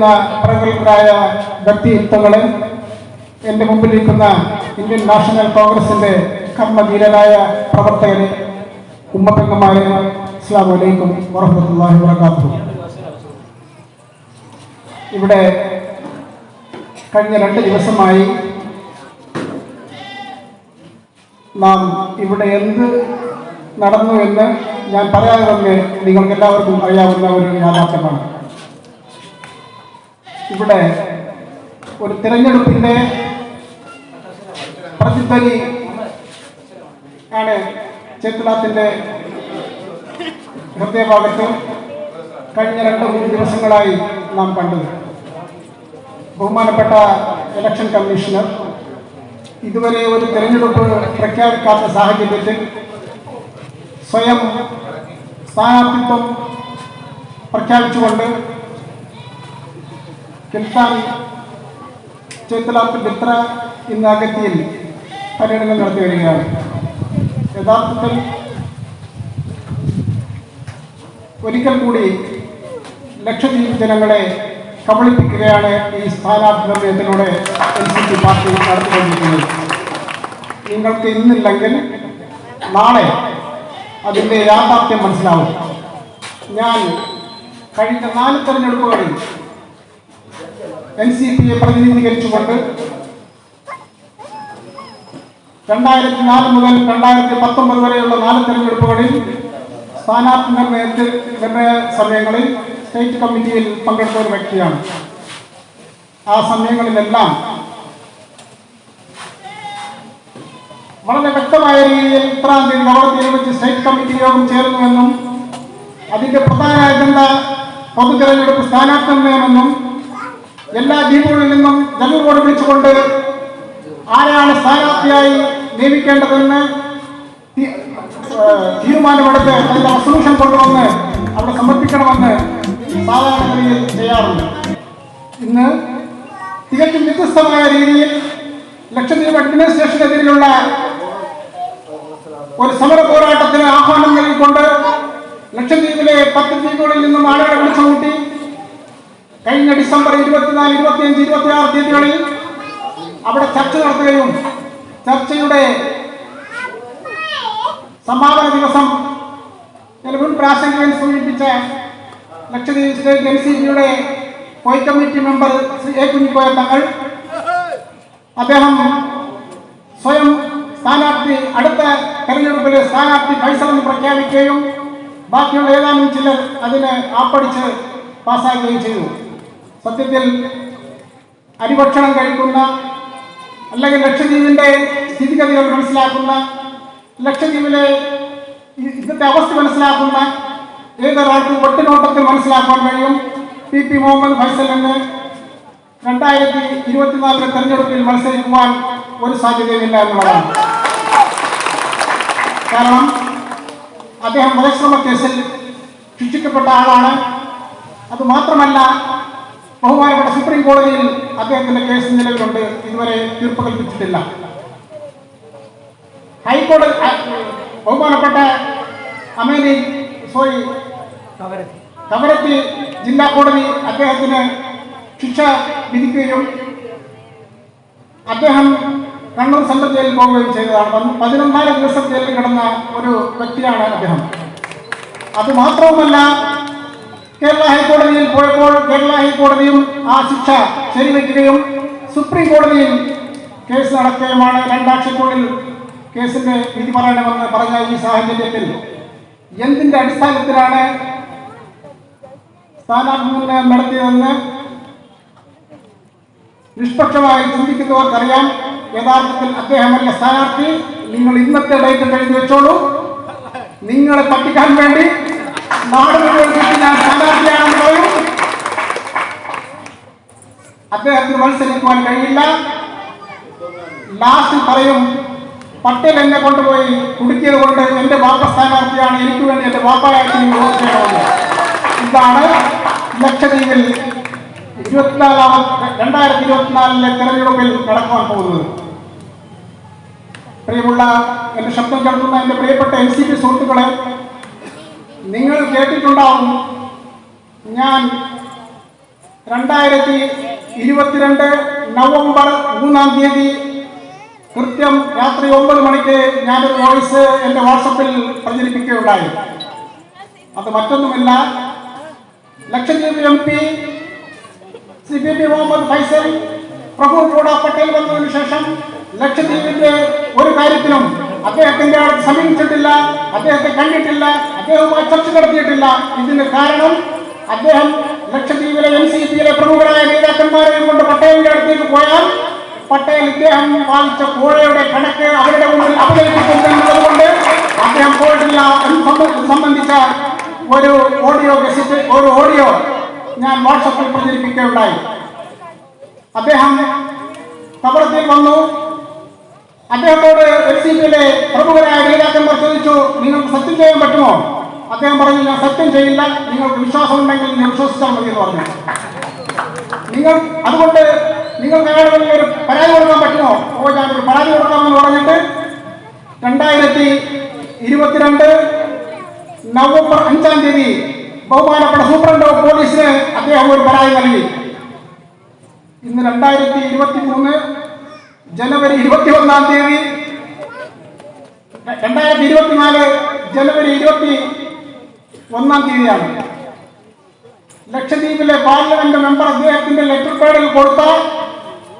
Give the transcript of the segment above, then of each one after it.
മുമ്പിലിരിക്കുന്ന പ്രഗത്ഭരായ വ്യക്തിത്വങ്ങളെ എന്റെ മുമ്പിലിരിക്കുന്ന ഇന്ത്യൻ നാഷണൽ കോൺഗ്രസിന്റെ കർമ്മധീരരായ പ്രവർത്തകരെ ഉമ്മപ്പെങ്ങന്മാരെ അസ്സാം വലൈക്കും വറഹമത്തല്ലാഹി വാത്തു ഇവിടെ കഴിഞ്ഞ രണ്ട് ദിവസമായി നാം ഇവിടെ എന്ത് നടന്നു എന്ന് ഞാൻ പറയാതെ തന്നെ നിങ്ങൾക്ക് എല്ലാവർക്കും അറിയാവുന്ന ഒരു യാഥാർത്ഥ്യമാണ്. ഇവിടെ ഒരു തിരഞ്ഞെടുപ്പിന്റെ പ്രതിധ്വനി ആണ് ചേത്തുലാത്തിന്റെ ഹൃദയഭാഗത്ത് കഴിഞ്ഞ രണ്ട് മൂന്ന് ദിവസങ്ങളായി നാം കണ്ടത്. ബഹുമാനപ്പെട്ട ഇലക്ഷൻ കമ്മീഷണർ ഇതുവരെ ഒരു തിരഞ്ഞെടുപ്പ് പ്രഖ്യാപിക്കാത്ത സാഹചര്യത്തിൽ സ്വയം സ്ഥാനാർത്ഥിത്വം പ്രഖ്യാപിച്ചുകൊണ്ട് കിൽത്താൻ ചേത്തലാത്ത് ബിത്ര ഇന്ന് അഗത്തിയിൽ പര്യടനം നടത്തി വരികയാണ്. യഥാർത്ഥത്തിൽ ഒരിക്കൽ കൂടി ലക്ഷദ്വീപ് ജനങ്ങളെ കബളിപ്പിക്കുകയാണ് ഈ സ്ഥാനാർത്ഥി നിർണയത്തിലൂടെ എൻ സി പി പാർട്ടി നടത്തിക്കൊണ്ടിരിക്കുന്നത്. നിങ്ങൾക്ക് ഇന്നില്ലെങ്കിൽ നാളെ അതിന്റെ യാഥാർത്ഥ്യം മനസ്സിലാവും. ഞാൻ കഴിഞ്ഞ നാല് തെരഞ്ഞെടുപ്പുകളിൽ എൻ സി പിയെ പ്രതിനിധീകരിച്ചുകൊണ്ട് രണ്ടായിരത്തി നാല് മുതൽ രണ്ടായിരത്തി പത്തൊമ്പത് വരെയുള്ള നാല് തെരഞ്ഞെടുപ്പുകളിൽ സ്ഥാനാർത്ഥി നിർണയത്തിൽ നിർണയ സമയങ്ങളിൽ സ്റ്റേറ്റ് കമ്മിറ്റിയിൽ പങ്കെടുത്ത ഒരു വ്യക്തിയാണ്. ആ സമയങ്ങളിലെല്ലാം വളരെ വ്യക്തമായ രീതിയിൽ ഇത്രാം തീയതി നവടത്തിയിൽ വെച്ച് സ്റ്റേറ്റ് കമ്മിറ്റി യോഗം ചേർന്നുവെന്നും അതിന്റെ പ്രധാന അജണ്ട പൊതു തെരഞ്ഞെടുപ്പ് സ്ഥാനാർത്ഥി നിർണയമെന്നും എല്ലാ ദ്വീപുകളിൽ നിന്നും ജനങ്ങളോട് വിളിച്ചുകൊണ്ട് ആരാണ് സ്ഥാനാർത്ഥിയായി നിയമിക്കേണ്ടതെന്ന് തീരുമാനമെടുത്ത് അതിന്റെ റെസൊല്യൂഷൻ കൊണ്ടുവന്ന് അവിടെ സമർപ്പിക്കണമെന്ന് സാധാരണഗതിയിൽ ചെയ്യാറുണ്ട്. ഇന്ന് തികച്ചും വ്യത്യസ്തമായ രീതിയിൽ ലക്ഷദ്വീപ് അഡ്മിനിസ്ട്രേഷനെതിരെയുള്ള ഒരു സമര പോരാട്ടത്തിന് ആഹ്വാനം നൽകിക്കൊണ്ട് ലക്ഷദ്വീപിലെ പത്ത് ദ്വീപുകളിൽ നിന്നും ആളുകളെ വിളിച്ചുകൂട്ടി കഴിഞ്ഞ ഡിസംബർ ഇരുപത്തിനാല് ഇരുപത്തിയഞ്ച് ഇരുപത്തിയാറ് തീയതികളിൽ അവിടെ ചർച്ച നടത്തുകയും ചർച്ചയുടെ സമാപന ദിവസം മുൻ പ്രാസംഗികൻ സൂചിപ്പിച്ച ലക്ഷദ്വീപ് സ്റ്റേറ്റ് എൻ സി പിയുടെ കോയ് committee member Shri A Kunhikoya Thangal അദ്ദേഹം സ്വയം സ്ഥാനാർത്ഥി അടുത്ത തെരഞ്ഞെടുപ്പിൽ സ്ഥാനാർത്ഥി ഫൈസൽ പ്രഖ്യാപിക്കുകയും ബാക്കിയുള്ള ഏതാനും ചിലർ അതിന് ആപ്പടിച്ച് പാസ്സാക്കുകയും ചെയ്തു. സത്യത്തിൽ അരിഭക്ഷണം കഴിക്കുന്ന അല്ലെങ്കിൽ ലക്ഷദ്വീപിന്റെ സ്ഥിതിഗതികൾ മനസ്സിലാക്കുന്ന ലക്ഷദ്വീപിലെ ഇന്നത്തെ അവസ്ഥ മനസ്സിലാക്കുന്ന ഏതൊരാൾക്കും ഒട്ടിനോട്ടത്തിൽ മനസ്സിലാക്കാൻ കഴിയും. പി പി മുഹമ്മദ് ഫൈസലിന് രണ്ടായിരത്തി ഇരുപത്തിനാലിലെ തെരഞ്ഞെടുപ്പിൽ മത്സരിക്കുവാൻ ഒരു സാധ്യതയുമില്ല എന്നുള്ളതാണ്. കാരണം അദ്ദേഹം വധശ്രമ കേസിൽ ശിക്ഷിക്കപ്പെട്ട ആളാണ്. അത് മാത്രമല്ല ബഹുമാനപ്പെട്ട സുപ്രീം കോടതിയിൽ അദ്ദേഹത്തിന്റെ കേസ് നിലവിലുണ്ട്. ഇതുവരെ തീർപ്പ് കൽപ്പിച്ചിട്ടില്ല. ഹൈക്കോടതി ബഹുമാനപ്പെട്ട അമേനി സോറി കവരത്തി. ജില്ലാ കോടതി അദ്ദേഹത്തിന് ശിക്ഷ വിധിക്കുകയും അദ്ദേഹം കണ്ണൂർ സെൻട്രൽ ജയിലിൽ പോവുകയും ചെയ്തതാണ്. പതിനൊന്നാൽ ദിവസം ജയിലിൽ കിടന്ന ഒരു വ്യക്തിയാണ് അദ്ദേഹം. അത് മാത്രവുമല്ല കേരള ഹൈക്കോടതിയിൽ പോയപ്പോൾ കേരള ഹൈക്കോടതിയും ആ ശിക്ഷ ശരിവെക്കുകയും സുപ്രീം കോടതിയിൽ കേസ് നടക്കുകയുമാണ് രണ്ടാഴ്ചക്കുള്ളിൽ കേസിന്റെ വിധി പറയണമെന്ന് പറഞ്ഞ ഈ സാഹചര്യത്തിൽ. എന്തിന്റെ അടിസ്ഥാനത്തിലാണ് നിർണയം നടത്തിയതെന്ന് നിഷ്പക്ഷമായി ചിന്തിക്കുന്നവർക്കറിയാം. യഥാർത്ഥത്തിൽ അദ്ദേഹമല്ല സ്ഥാനാർത്ഥി. നിങ്ങൾ ഇന്നത്തെ ഡേറ്റ് കഴിഞ്ഞു വെച്ചോളൂ. നിങ്ങളെ പറ്റിക്കാൻ വേണ്ടി ചുറ്റി ഞാൻ സ്ഥാനാർത്ഥിയാണെന്ന് പറയും അദ്ദേഹത്തിന് മത്സരിക്കുവാൻ കഴിയില്ല. ലാസ്റ്റ് പറയും പട്ടേൽ എന്നെ കൊണ്ടുപോയി കുടുക്കിയത് കൊണ്ട് എന്റെ വാപ്പ സ്ഥാനാർത്ഥിയാണ്. എനിക്ക് വേണ്ടി എന്റെ വാപ്പയായിട്ട് വോട്ട് ചെയ്യണമെന്ന് ഇതാണ് ലക്ഷദ്വീപിൽ ഇരുപത്തിനാലാം രണ്ടായിരത്തി ഇരുപത്തിനാലിലെ തെരഞ്ഞെടുപ്പിൽ നടക്കുവാൻ പോകുന്നത്. പ്രിയമുള്ള എന്റെ ശബ്ദം കേൾക്കുന്ന എന്റെ പ്രിയപ്പെട്ട എൻ സി പി സുഹൃത്തുക്കളെ നിങ്ങൾ കേട്ടിട്ടുണ്ടാവും. ഞാൻ രണ്ടായിരത്തി ഇരുപത്തിരണ്ട് നവംബർ മൂന്നാം തീയതി കൃത്യം രാത്രി ഒമ്പത് മണിക്ക് ഞാനൊരു വോയിസ് എന്റെ വാട്സപ്പിൽ പ്രചരിപ്പിക്കുകയുണ്ടായി. അത് മറ്റൊന്നുമില്ല Lakshadweep M P C P P Muhammad Faisal Prabhu Gowda Patel വന്നതിന് ശേഷം ലക്ഷദ്വീപിന്റെ ഒരു കാര്യത്തിലും അദ്ദേഹത്തിന്റെ അടുത്ത് സമീപിച്ചിട്ടില്ല അദ്ദേഹത്തെ കണ്ടിട്ടില്ല. അദ്ദേഹവുമായി ചർച്ച നടത്തിയിട്ടില്ല. ഇതിന് കാരണം അദ്ദേഹം ലക്ഷദ്വീപിലെ എൻ സി പിയിലെ പ്രമുഖരായ നേതാക്കന്മാരെയും കൊണ്ട് പട്ടേലിന്റെ അടുത്തേക്ക് പോയാൽ പട്ടേൽ ഇദ്ദേഹം വാങ്ങിച്ച കോഴയുടെ കണക്ക് അവരുടെ മുന്നിൽ അവതരിപ്പിച്ചിട്ടുണ്ട് അദ്ദേഹം പോയിട്ടില്ല സംബന്ധിച്ച ഒരു ഓഡിയോ ഗസറ്റ് ഒരു ഓഡിയോ ഞാൻ വാട്സപ്പിൽ പ്രചരിപ്പിക്കുകയുണ്ടായി. അദ്ദേഹം കബറത്തിൽ വന്നു. അദ്ദേഹത്തോട് എൽ സി പിയിലെ പ്രമുഖരായ നേതാക്കന്മാർ ചോദിച്ചു നിങ്ങൾക്ക് സത്യം ചെയ്യാൻ പറ്റുമോ? അദ്ദേഹം പറഞ്ഞു ഞാൻ സത്യം ചെയ്യില്ല. നിങ്ങൾക്ക് വിശ്വാസം ഉണ്ടെങ്കിൽ നിങ്ങൾ വിശ്വസിച്ചാൽ മതി എന്ന് പറഞ്ഞു. നിങ്ങൾ അതുകൊണ്ട് നിങ്ങൾക്ക് അയാൾ ഒരു പരാതി കൊടുക്കാൻ പറ്റുമോ? ഓ ഞാനൊരു പരാതി കൊടുക്കാമെന്ന് പറഞ്ഞിട്ട് രണ്ടായിരത്തി ഇരുപത്തിരണ്ട് നവംബർ അഞ്ചാം തീയതി ബഹുമാനപ്പെട്ട സൂപ്രണ്ട് ഓഫ് പോലീസിന് അദ്ദേഹം ഒരു പരാതി നൽകി. ഇന്ന് രണ്ടായിരത്തി ഇരുപത്തി മൂന്ന് ജനുവരി ഇരുപത്തി ഒന്നാം തീയതി രണ്ടായിരത്തി ഇരുപത്തിനാല് ജനുവരി ഇരുപത്തി ഒന്നാം തീയതിയാണ്. ലക്ഷദ്വീപിലെ പാർലമെന്റ് മെമ്പർ അദ്ദേഹത്തിന്റെ ലെറ്റർ പാഡിൽ കൊടുത്ത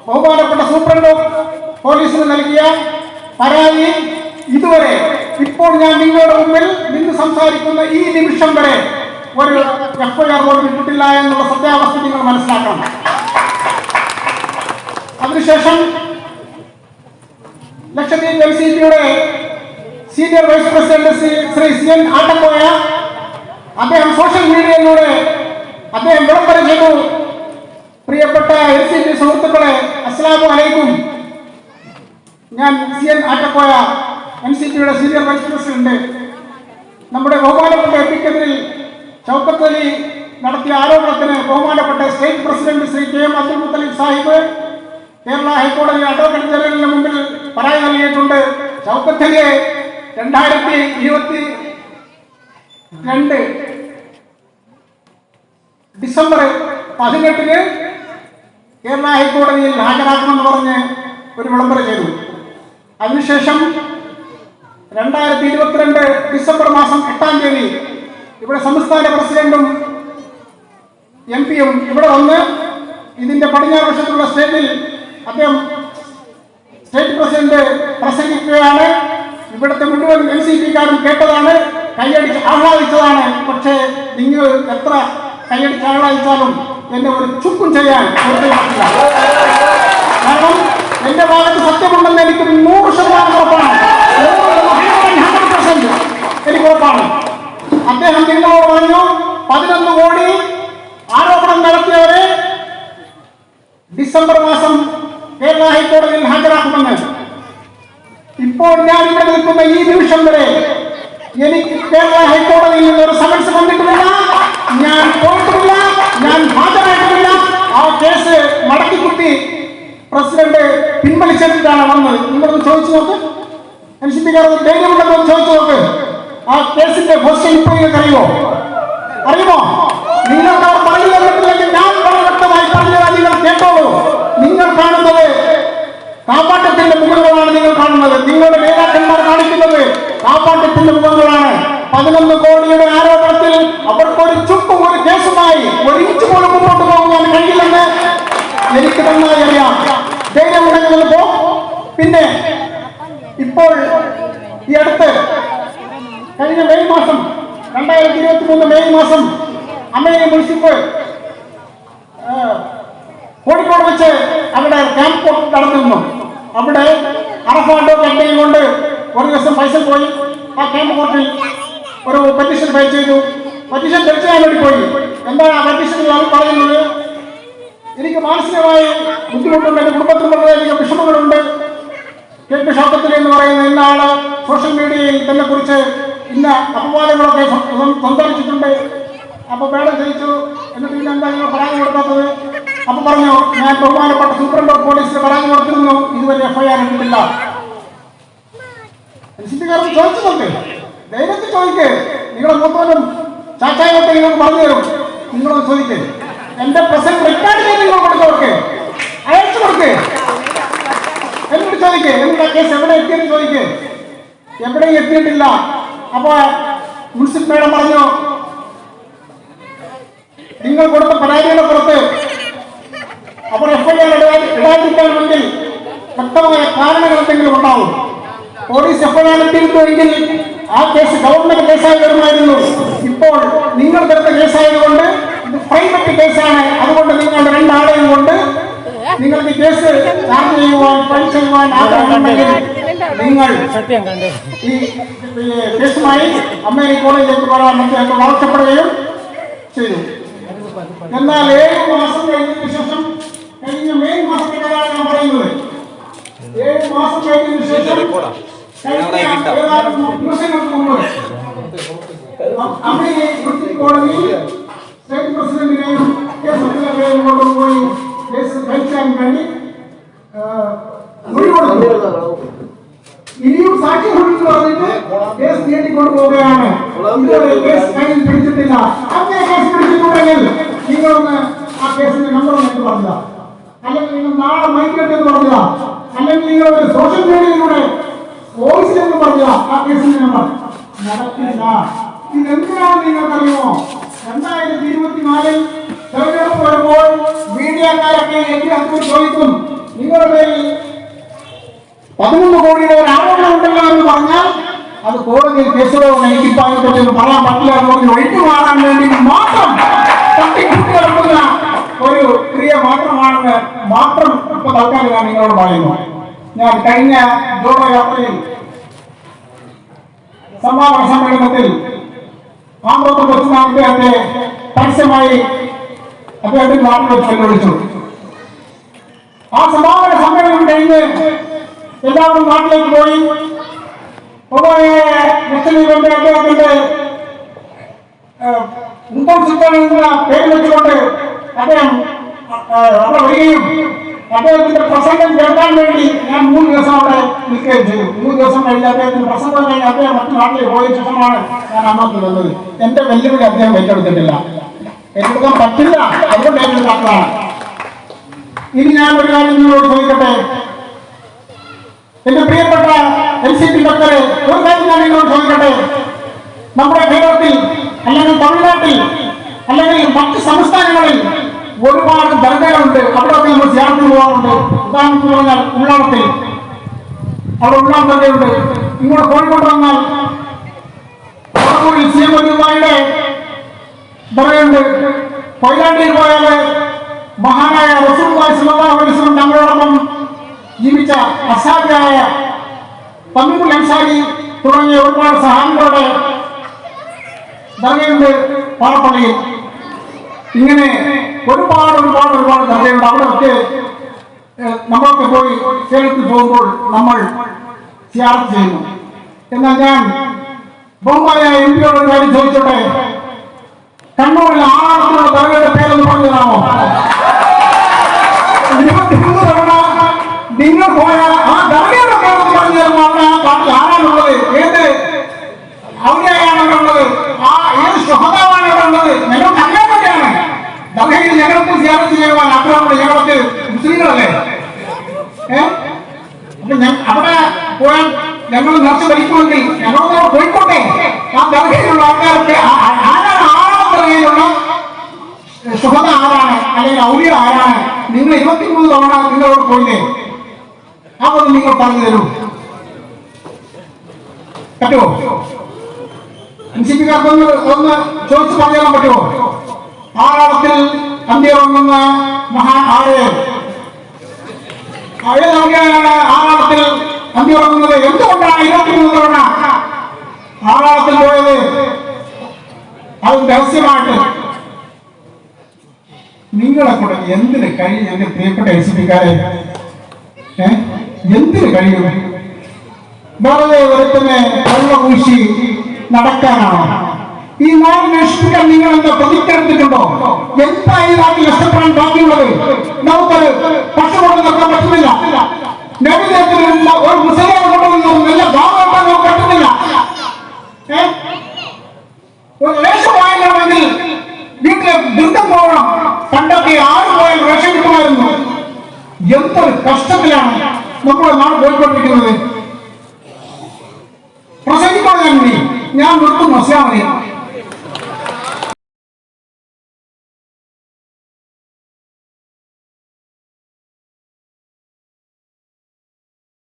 ബഹുമാനപ്പെട്ട സൂപ്രണ്ട് പോലീസിന് നൽകിയ പരാതി ഇതുവരെ ഇപ്പോൾ ഞാൻ നിങ്ങളുടെ മുമ്പിൽ നിന്ന് സംസാരിക്കുന്ന ഈ നിമിഷം വരെ ഒരു എഫ്ഐആർ പോലും ഇട്ടിട്ടില്ല എന്നുള്ള സത്യാവസ്ഥ നിങ്ങൾ മനസ്സിലാക്കണം. അതിനുശേഷം ലക്ഷദ്വീപ് എൽ സി പിയുടെ senior vice president Shri C N Attakoya അദ്ദേഹം സോഷ്യൽ മീഡിയയിലൂടെ അദ്ദേഹം വിളംബരം ചെയ്തു. പ്രിയപ്പെട്ട എൽ സി പി സുഹൃത്തുക്കളെ അസ്സലാമു അലൈക്കും. ഞാൻ C N Attakoya N C പിയുടെ സീനിയർ വൈസ് പ്രസിഡന്റ് നമ്മുടെ ബഹുമാനപ്പെട്ട എപ്പിക്കെതിരിൽ ചൗക്കത്ത് അലി നടത്തിയ ആരോപണത്തിന് ബഹുമാനപ്പെട്ട state president Shri K M Abdul Muthalib Sahib Kerala ഹൈക്കോടതി അഡ്വക്കേറ്റ് ജനറലിന് മുമ്പിൽ പരാതി നൽകിയിട്ടുണ്ട്. ചൗക്കത്തലിയെ രണ്ടായിരത്തി ഇരുപത്തി രണ്ട്. ഡിസംബർ പതിനെട്ടിന് കേരള ഹൈക്കോടതിയിൽ ഹാജരാക്കണമെന്ന് പറഞ്ഞ് ഒരു വിളംബരം ചെയ്തു. അതിനുശേഷം രണ്ടായിരത്തി ഇരുപത്തിരണ്ട് ഡിസംബർ മാസം എട്ടാം തീയതി ഇവിടെ സംസ്ഥാന പ്രസിഡന്റും എം പിയും ഇവിടെ വന്ന് ഇതിന്റെ പടിഞ്ഞാറ് വശത്തുള്ള സ്റ്റേറ്റിൽ അദ്ദേഹം സ്റ്റേറ്റ് പ്രസിഡന്റ് പ്രസംഗിക്കുകയാണ്. ഇവിടുത്തെ മുഴുവൻ എൻ സി പിക്കാരും കേട്ടതാണ്. കൈയടിച്ച് ആഹ്ലാദിച്ചതാണ്. പക്ഷേ നിങ്ങൾ എത്ര കൈയടിച്ച് ആഹ്ലാദിച്ചാലും എന്നെ ഒരു ചുക്കും ചെയ്യാൻ കാരണം എന്റെ ഭാഗത്ത് സത്യമുണ്ടെന്ന് എനിക്ക് നൂറ് ശതമാനം ഉറപ്പാണ്. എനിക്ക് ഉറപ്പാണ്. അദ്ദേഹം നിങ്ങളോട് പറഞ്ഞു പതിനൊന്ന് കോടി ആരോപണം നടത്തിയവരെ ഡിസംബർ മാസം കേരള ഹൈക്കോടതിയിൽ ഹാജരാക്കുമെന്ന്. ഇപ്പോൾ ഞാൻ ഇവിടെ നിൽക്കുന്ന ഈ നിമിഷം വരെ എനിക്ക് കേരള ഹൈക്കോടതിയിൽ നിന്ന് ഒരു സമൻസ് വന്നിട്ടില്ല. ഞാൻ പോയിട്ടില്ല. ഞാൻ ഹാജരായിട്ടില്ല. ആ കേസ് മടക്കി കുത്തി പ്രസിഡന്റ് പിൻവലിച്ചിട്ടാണ് വന്നത്. നിങ്ങളൊന്ന് ചോദിച്ചു നോക്ക്. എൻ സി ഒന്ന് ചോദിച്ചു നോക്ക്. ആ കേസിന്റെ ക്വസ്റ്റ്യൻ ഇപ്പോൾ നിങ്ങൾക്ക് അറിയുമോ? അറിയുമോ? നിങ്ങൾക്ക് അവർ പറഞ്ഞു തന്നിട്ടില്ലെങ്കിൽ ഞാൻ വളരെ വ്യക്തമായി പറഞ്ഞത് നിങ്ങൾ കേട്ടോളൂ. നിങ്ങൾ കാണുന്നത് കാപ്പാട്ടത്തിന്റെ മുഖങ്ങളാണ് നിങ്ങൾ കാണുന്നത്. നിങ്ങളുടെ കാണിക്കുന്നത് മുഖങ്ങളാണ് പതിനൊന്ന് കോടിയുടെ ആരോപണത്തിൽ അവർക്ക് ഒരു ചുക്കും ഒരു കേസുമായി ഒരുമിച്ച് പോലും മുന്നോട്ട് പോകാൻ കഴിയില്ലെന്ന് എനിക്ക് നന്നായി അറിയാം. ധൈര്യമുണ്ടെങ്കിൽ പോ. പിന്നെ ഇപ്പോൾ ഈ അടുത്ത് കഴിഞ്ഞ മെയ് മാസം രണ്ടായിരത്തി ഇരുപത്തി മൂന്ന് മെയ് മാസം അമ്മയെ മുനിസിപ്പ് കോഴിക്കോട് വെച്ച് അവിടെ ക്യാമ്പ് നടന്നിരുന്നു. അവിടെ അറഫാണ്ടോ കണ്ടയും കൊണ്ട് ഒരു ദിവസം പൈസ പോയി. ആ ക്യാമ്പ് കോർട്ടിൽ ഒരു പെറ്റീഷൻ ഫയൽ ചെയ്തു. പെറ്റീഷൻ ചെയ്യാൻ വേണ്ടി പോയി. എന്താണ് ആ പെറ്റീഷനിൽ അവർ പറയുന്നത്? എനിക്ക് മാനസികമായി ബുദ്ധിമുട്ടുണ്ട്. എന്റെ കുടുംബത്തിൽ വളരെയധികം വിഷമങ്ങളുണ്ട്. കെ പി ഷൗക്കത്തിൽ എന്ന് പറയുന്ന ഇന്ന ആൾ സോഷ്യൽ മീഡിയയിൽ തന്നെ കുറിച്ച് ഇന്ന അപവാദങ്ങളൊക്കെ സംസാരിച്ചിട്ടുണ്ട് അപ്പൊ മേഡം ചോദിച്ചു എന്നിട്ട് പിന്നെ എന്താ നിങ്ങൾ പരാതി കൊടുക്കാത്തത്? അപ്പൊ പറഞ്ഞു ഞാൻ ബഹുമാനപ്പെട്ട സൂപ്രണ്ട് ഓഫ് പോലീസിന് പരാതി കൊടുത്തിരുന്നു. ഇതുവരെ എഫ്ഐആർ ഇട്ടിട്ടില്ല. സിദ്ധിക്കാരൻ ചോദിച്ചു നോക്ക് ദൈവത്തിൽ ചോദിക്കേ. നിങ്ങളെ മൂത്തവനും ചാച്ചായൊക്കെ നിങ്ങൾക്ക് പറഞ്ഞു തരും. നിങ്ങളൊന്ന് ചോദിക്കേ. എന്റെ പ്രസന്റ് റെക്കോർഡ് ചെയ്ത് നിങ്ങൾ കൊടുത്തു കൊടുക്കേ. അയച്ചു കൊടുക്കേ. എന്നോട് ചോദിക്കേ. ആ കേസ് എവിടെ എത്തിയെന്ന് ചോദിക്കേ. എവിടെ എത്തിയിട്ടില്ല. അപ്പൊ മുൻസിഫ് മേഡം പറഞ്ഞു നിങ്ങൾ കൊടുത്ത പരാതിയുടെ പുറത്ത് അവർ എഫ്ഐആർ വേണ്ടി വ്യക്തമായ കാരണങ്ങൾ എന്തെങ്കിലും ഉണ്ടാവും. പോലീസ് എഫ്ഐആർ ഇട്ടിരുന്നുവെങ്കിൽ ആ കേസ് ഗവൺമെന്റ് കേസായി വരുമായിരുന്നു. ഇപ്പോൾ നിങ്ങൾ തരുന്ന കേസായതുകൊണ്ട് ഇത് പ്രൈവറ്റ് കേസാണ്. അതുകൊണ്ട് നിങ്ങൾ രണ്ടാളെയും കൊണ്ട് നിങ്ങൾക്ക് കേസ് ചാർജ് ചെയ്യുവാൻ ഫയൽ ചെയ്യുവാൻ ആഗ്രഹമുണ്ടെങ്കിൽ നിങ്ങൾ സത്യം കണ്ടേ. ഈ കേസുമായി അമ്മേരി കോളേജിലേക്ക് പോകാൻ ഞങ്ങൾ ആവശ്യപ്പെടുകയും ചെയ്തു. എന്നാൽ ഏഴ് മാസം കഴിഞ്ഞതിന് ശേഷം കഴിഞ്ഞ മെയ് മാസത്തെ ഞാൻ പറയുന്നത്. ഏഴ് മാസം കഴിഞ്ഞതിന് ശേഷം അമ്മയെ കോടതിയിൽ സ്റ്റേറ്റ് പ്രസിഡന്റിനെയും കേസ് അധികാരിയെയും കൊണ്ടുപോയി കേസ് കഴിക്കാൻ വേണ്ടി ആ, മൊഴി കൊടുത്തു ഇനിയും സാക്ഷി കൊടുത്തു പറഞ്ഞിട്ട് കേസ് നീട്ടിക്കൊണ്ട് പോവുകയാണ് ഇതുവരെ കേസ് കയ്യിൽ പിടിച്ചിട്ടില്ല അങ്ങനെ കേസ് പിടിച്ചിട്ടുണ്ടെങ്കിൽ നിങ്ങളൊന്ന് ആ കേസിന്റെ നമ്പർ പറഞ്ഞില്ല അല്ലെങ്കിൽ നിങ്ങൾ നാളെ എന്ന് പറഞ്ഞില്ല അല്ലെങ്കിൽ നിങ്ങൾ ഒരു സോഷ്യൽ മീഡിയയിലൂടെ വോയിസിൽ എന്ന് പറഞ്ഞില്ല ആ കേസിന്റെ നമ്പർ നടക്കില്ല ഇതെന്തിനാണ് നിങ്ങൾക്കറിയുമോ രണ്ടായിരത്തി ഇരുപത്തിനാലിൽ തെരഞ്ഞെടുപ്പ് വരുമ്പോൾ മീഡിയക്കാരൊക്കെ എനിക്ക് അത് ചോദിക്കും നിങ്ങളുടെ പേരിൽ പതിനൊന്ന് കോടിയുടെ ഒരു ആരോപണം ഉണ്ടല്ലോ എന്ന് പറഞ്ഞാൽ അത് കോടതിയിൽ കേസുകളൊന്നും എനിക്കിപ്പോ അതിനെപ്പറ്റി പറയാൻ പറ്റില്ല എന്ന് പറഞ്ഞ് ഒഴിഞ്ഞു മാറാൻ വേണ്ടി മാത്രം തട്ടിക്കൂട്ടി നടത്തുന്ന ഒരു ക്രിയ മാത്രമാണെന്ന് മാത്രം ഇപ്പൊ തൽക്കാലം ഞാൻ നിങ്ങളോട് പറയുന്നു ഞാൻ കഴിഞ്ഞ ജോഡോ യാത്രയിൽ സമാപന സമ്മേളനത്തിൽ ആമ്പ്രത്ത് വെച്ച് അദ്ദേഹത്തെ പരസ്യമായി അദ്ദേഹത്തിന്റെ നാട്ടിൽ വെച്ച് ആ സമാപന സമ്മേളനം കഴിഞ്ഞ് എല്ലാവരും നാട്ടിലേക്ക് പോയി. മുസ്ലിമിന്റെ അദ്ദേഹത്തിന്റെ മുമ്പം സുൽത്താൻ എന്ന പേര് വെച്ചുകൊണ്ട് അദ്ദേഹം അവിടെ വരികയും അദ്ദേഹത്തിന്റെ പ്രസംഗം കേൾക്കാൻ വേണ്ടി ഞാൻ മൂന്ന് ദിവസം അവിടെ നിൽക്കുകയും ചെയ്തു. മൂന്ന് ദിവസം കഴിഞ്ഞ് അദ്ദേഹത്തിന്റെ പ്രസംഗം കഴിഞ്ഞ് അദ്ദേഹം മറ്റു നാട്ടിൽ പോയ ശേഷമാണ് ഞാൻ അമ്മയ്ക്ക് വന്നത്. എന്റെ വെല്ലുവിളി അദ്ദേഹം ഏറ്റെടുത്തിട്ടില്ല. ഏറ്റെടുക്കാൻ പറ്റില്ല. അതുകൊണ്ട് ഏറ്റെടുക്കാത്തതാണ് ഇനി ഞാൻ ഒരു കാര്യം നിങ്ങളോട് ചോദിക്കട്ടെ? എന്റെ പ്രിയപ്പെട്ട എൽ സി പി ഭക്തരെ ഒരു കാര്യം ഞാൻ നിങ്ങളോട് ചോദിക്കട്ടെ? നമ്മുടെ കേരളത്തിൽ അല്ലെങ്കിൽ തമിഴ്നാട്ടിൽ അല്ലെങ്കിൽ മറ്റ് സംസ്ഥാനങ്ങളിൽ ഒരുപാട് ദർഗകളുണ്ട് അവിടെയൊക്കെ നമ്മൾ ചേർത്ത് പോകാറുണ്ട്. ഉദാഹരണത്തിന് പറഞ്ഞാൽ ഉള്ളാളത്തിൽ അവിടെ ഉള്ളാൻ ദർഗയുണ്ട് ഇങ്ങോട്ട് കോഴിക്കോട്ട് വന്നാൽ കോഴിക്കോട് ദർഗയുണ്ട് കൊയിലാണ്ടിയിൽ പോയാൽ മഹാനായ റസൂൽ വസ്ലം നമ്മളോടൊപ്പം ജീവിച്ച അസാധ്യായ തമ്മിൽ അൻസാരി തുടങ്ങിയ ഒരുപാട് സഹാബികളുടെ ദർഗയുണ്ട് പാറപ്പള്ളിയിൽ. ഇങ്ങനെ ഒരുപാട് ഒരുപാട് ഒരുപാട് ദർഗയുണ്ട് അവിടെയൊക്കെ നമ്മളൊക്കെ പോയി കേരളത്തിൽ പോകുമ്പോൾ നമ്മൾ സിയാർത്ത് ചെയ്യുന്നു. എന്നാൽ ഞാൻ ബഹുമായ എം പിയോട് ഒരു കാര്യം ചോദിച്ചോട്ടെ? കണ്ണൂരിൽ ആറാമത്തുള്ള ദർഗയുടെ പേരൊന്ന് പറഞ്ഞതാണോ ഇരുപത്തിമൂന്ന് നിങ്ങൾ പോയ ആ ദർഗയുടെ പേരൊന്ന് പറഞ്ഞു തരുന്ന ആ ആരാണുള്ളത്? ഏത്? അവിടെയാണ് ഉള്ളത്? ആ ഏത് ശുഹതാവാണ് അവിടെ ദർഗയിൽ ഞങ്ങൾക്ക് സിയാറത്ത് ചെയ്യുവാൻ ആഗ്രഹമുള്ള ഞങ്ങൾക്ക് മുസ്ലിങ്ങളല്ലേ? അവിടെ പോയാൽ ഞങ്ങൾ നേർച്ച ഭരിക്കുമെങ്കിൽ ഞങ്ങളൊന്ന് പോയിക്കോട്ടെ. ആ ദർഹയിലുള്ള ആൾക്കാരൊക്കെ ആരാണ് ആറാം ദർഗയിലുള്ള ആരാണ്? അല്ലെങ്കിൽ ഔലിയ ആരാണ്? നിങ്ങൾ ഇരുപത്തിമൂന്ന് തവണ നിങ്ങളോട് പോയില്ലേ? അതൊന്ന് നിങ്ങൾ പറഞ്ഞു തരൂ. പറ്റുമോ? എൻസിപ്പിക്കാർക്കൊന്ന് ഒന്ന് ചോദിച്ചു പറഞ്ഞു തരാൻ പറ്റുമോ? ആറാളത്തിൽ അന്ത്യറങ്ങുന്ന മഹാ ആര്? ഏത് ഔലിയാണ് ആറാളത്തിൽ അന്ത്യറങ്ങുന്നത് എന്തുകൊണ്ടാണ് ഇരുപത്തിമൂന്ന് തവണ ആറാളത്തിൽ പോയത് അത് രഹസ്യമായിട്ട്. നിങ്ങളെ കൂടെ എന്തിന് കഴിയും എന്റെ പ്രിയപ്പെട്ട എസ് പിക്കാരെ എന്തിന് കഴിയും? വെറുതെ ഒരുത്തനെ വെള്ളപൂശി നടക്കാനാണോ? ഈ ലോകം രക്ഷിക്കാൻ നിങ്ങൾ എന്താ പ്രതിജ്ഞെടുത്തിട്ടുണ്ടോ എന്തായി നാട്ടിൽ രക്ഷപ്പെടാൻ ബാക്കിയുള്ളത് നമുക്കത് പക്ഷപാട് നടക്കാൻ പറ്റുന്നില്ല നബിദേവത്തിലുള്ള ഒരു മുസ്ലിം കൊണ്ടുവന്ന നല്ല ഭാഗമാക്കാൻ നമുക്ക് പറ്റുന്നില്ല ഒരു റേഷൻ വാങ്ങണമെങ്കിൽ വീട്ടിലെ ബൃന്ദം പോകണം പണ്ടൊക്കെ ആറ് പോയാൽ റേഷൻ കിട്ടുമായിരുന്നു എന്തൊരു കഷ്ടത്തിലാണ് നമ്മുടെ നാട് പോയിക്കൊണ്ടിരിക്കുന്നത്